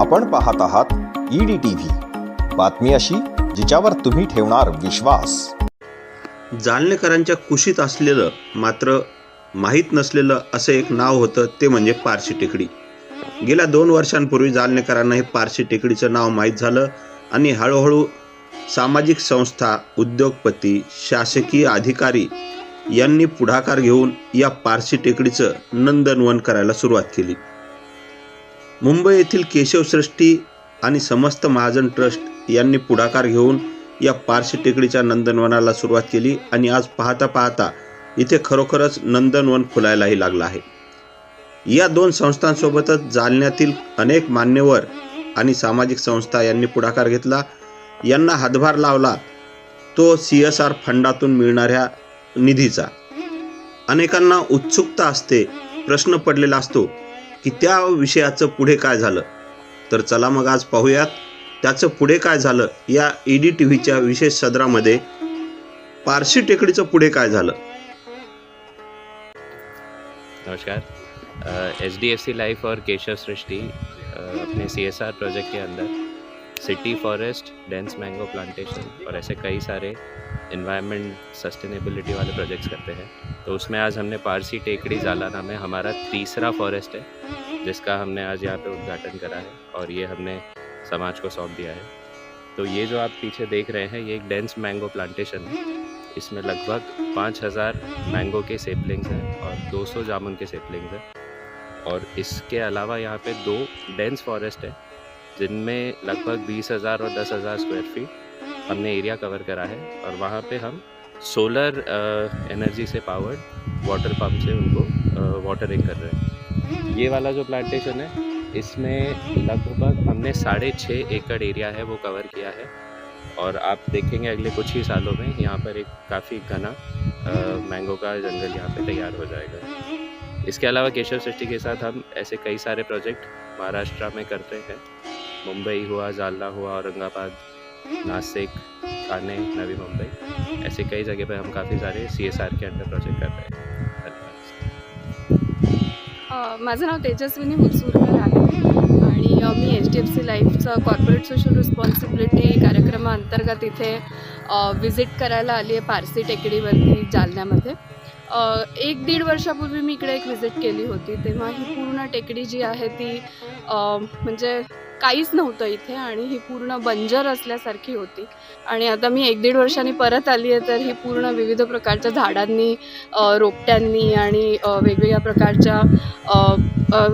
आपण पाहत आहात ईडी टीव्ही बातमी अशी जिच्यावर तुम्ही ठेवणार विश्वास. जालनेकरांच्या कुशीत असलेलं मात्र माहीत नसलेलं असं एक नाव होतं ते म्हणजे पारशी टेकडी. गेल्या दोन वर्षांपूर्वी जालनेकरांना हे पारशी टेकडीचं नाव माहीत झालं आणि हळूहळू सामाजिक संस्था उद्योगपती शासकीय अधिकारी यांनी पुढाकार घेऊन या पारशी टेकडीचं नंदनवन करायला सुरुवात केली. मुंबई येथील केशवसृष्टी आणि समस्त महाजन ट्रस्ट यांनी पुढाकार घेऊन या पारशी टेकडीच्या नंदनवनाला सुरुवात केली आणि आज पाहता पाहता इथे खरोखरच नंदनवन फुलायलाही लागलं आहे. या दोन संस्थांसोबतच जालन्यातील अनेक मान्यवर आणि सामाजिक संस्था यांनी पुढाकार घेतला. यांना हातभार लावला तो सी एस आर फंडातून मिळणाऱ्या निधीचा. अनेकांना उत्सुकता असते प्रश्न पडलेला असतो की त्या विषयाचं पुढे काय झालं? तर चला मग आज पाहूयात त्याचं पुढे काय झालं? या ई डी टी व्हीच्या विशेष सदरामध्ये पारशी टेकडीचं पुढे काय झालं? नमस्कार. H D F C life और केशव सृष्टि अपने सी एस आर प्रोजेक्ट के अंदर city forest dense mango plantation और ऐसे कई सारे इन्वायरमेंट सस्टेनेबिलिटी वाले प्रोजेक्ट्स करते हैं। तो उसमें आज हमने पारसी टेकड़ी जाला नाम है, हमारा तीसरा फॉरेस्ट है, जिसका हमने आज यहाँ पे उद्घाटन करा है और ये हमने समाज को सौंप दिया है। तो ये जो आप पीछे देख रहे हैं, ये एक डेंस मैंगो प्लांटेशन है। इसमें लगभग पाँच हज़ार मैंगो के सेपलिंग्स हैं और 200 जामुन के सेपलिंग्स हैं। और इसके अलावा यहाँ पे दो डेंस फॉरेस्ट है, जिनमें लगभग बीस हज़ार और दस हज़ार स्क्वायर फीट हमने एरिया कवर करा है और वहाँ पे हम सोलर एनर्जी से पावर्ड वाटर पंप से उनको वाटरिंग कर रहे हैं। ये वाला जो प्लांटेशन है, इसमें लगभग हमने साढ़े छः एकड़ एरिया है वो कवर किया है। और आप देखेंगे अगले कुछ ही सालों में यहाँ पर एक काफ़ी घना मैंगो का जंगल यहाँ पे तैयार हो जाएगा। इसके अलावा केशव सृष्टि के साथ हम ऐसे कई सारे प्रोजेक्ट महाराष्ट्र में करते हैं। मुंबई हुआ, जालना हुआ, औरंगाबाद नासिक थाने नवी मुंबई ऐसे कई जगह पर हम काफ़ी सारे सी एस आर के अंडर प्रोजेक्ट कर रहे हैं। माझं नाव तेजस्विनी हुलसूरकर आहे आणि मी एच डी एफ सी लाईफचं कॉर्पोरेट सोशल रिस्पॉन्सिबिलिटी कार्यक्रमाअंतर्गत इथे विजिट करायला आली आहे पारसी टेकडीवरती जालन्यामध्ये. एक दीड वर्षापूर्वी मी इकडे एक व्हिजिट केली होती तेव्हा ही पूर्ण टेकडी जी आहे ती म्हणजे काहीच नव्हतं इथे आणि ही पूर्ण बंजर असल्यासारखी होती. आणि आता मी एक दीड वर्षांनी परत आली आहे तर ही पूर्ण विविध प्रकारच्या झाडांनी रोपट्यांनी आणि वेगवेगळ्या प्रकारच्या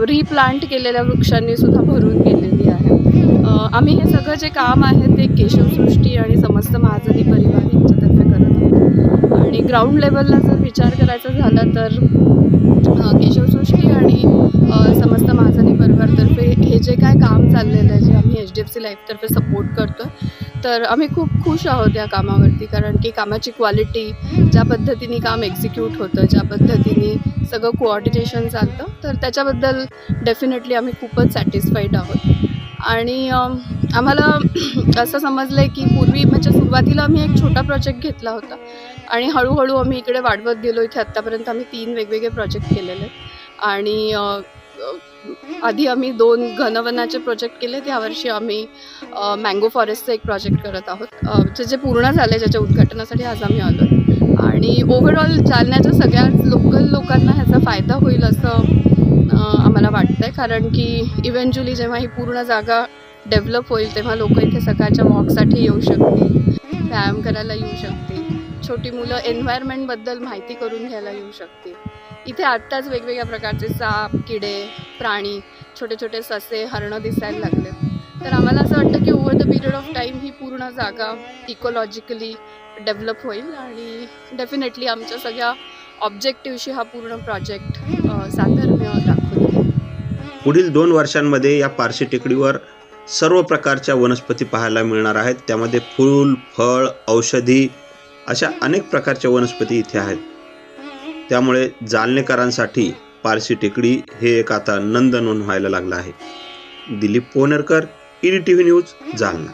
रिप्लांट केलेल्या वृक्षांनी सुद्धा भरून गेलेली आहे. आम्ही हे सगळं जे काम आहे ते केशवसृष्टी आणि समस्त महाजनी परिवार यांच्या आणि ग्राउंड लेवलला जर विचार करायचा झाला तर केशव जोशी आणि समस्त महाजनी परिवारतर्फे हे जे काय काम चाललेलं आहे जे आम्ही एच डी एफ सी लाईफतर्फे सपोर्ट करतो तर आम्ही खूप खुश आहोत या कामावरती. कारण की कामाची क्वालिटी ज्या पद्धतीने काम एक्झिक्यूट होतं ज्या पद्धतीने सगळं कोऑर्डिनेशन चालतं तर त्याच्याबद्दल डेफिनेटली आम्ही खूपच सॅटिस्फाईड आहोत. आणि आम्हाला असं समजलं आहे की पूर्वी म्हणजे सुरुवातीला आम्ही एक छोटा प्रोजेक्ट घेतला होता. आणि हळूहळू आम्ही इकडे वाढवत गेलो. इथे आत्तापर्यंत आम्ही तीन वेगवेगळे प्रोजेक्ट केलेले. आहेत आणि आधी आम्ही दोन घनवनाचे प्रोजेक्ट केले. त्यावर्षी आम्ही मँगो फॉरेस्टचं एक प्रोजेक्ट करत आहोत. जे जे पूर्ण झाले ज्याच्या उद्घाटनासाठी आज आम्ही आलो आणि ओव्हरऑल जालन्याच्या सगळ्याच लोकल लोकांना ह्याचा फायदा होईल असं आम्हाला वाटतं आहे कारण की इव्हेंच्युअली जेव्हा ही पूर्ण जागा डेव्हलप होईल तेव्हा लोक इथे सकाळच्या वॉकसाठी येऊ शकतील व्यायाम करायला येऊ शकतील. छोटी मुलं एन्व्हायरमेंटबद्दल माहिती करून घ्यायला येऊ शकतील. इथे आत्ताच वेगवेगळ्या प्रकारचे साप किडे प्राणी छोटे छोटे ससे हरणं दिसायला लागले. तर आम्हाला असं वाटतं की over the period of time ही पूर्ण जागा इकोलॉजिकली डेव्हलप होईल आणि डेफिनेटली आमच्या सगळ्या ऑब्जेक्टिव्हशी हा पूर्ण प्रोजेक्ट साधर्म्य दाखवतो पुढील दोन वर्षांमध्ये या पारशी टेकडीवर सर्व प्रकारच्या वनस्पती पाहायला मिळणार आहेत. त्यामध्ये फूल फळ औषधी अशा अनेक प्रकारच्या वनस्पती इथे आहेत. त्यामुळे जालनेकरांसाठी पारसी टेकडी हे एक आता नंदनवन व्हायला लागलं आहे. Dilip Ponerkar E D T V news Jalna.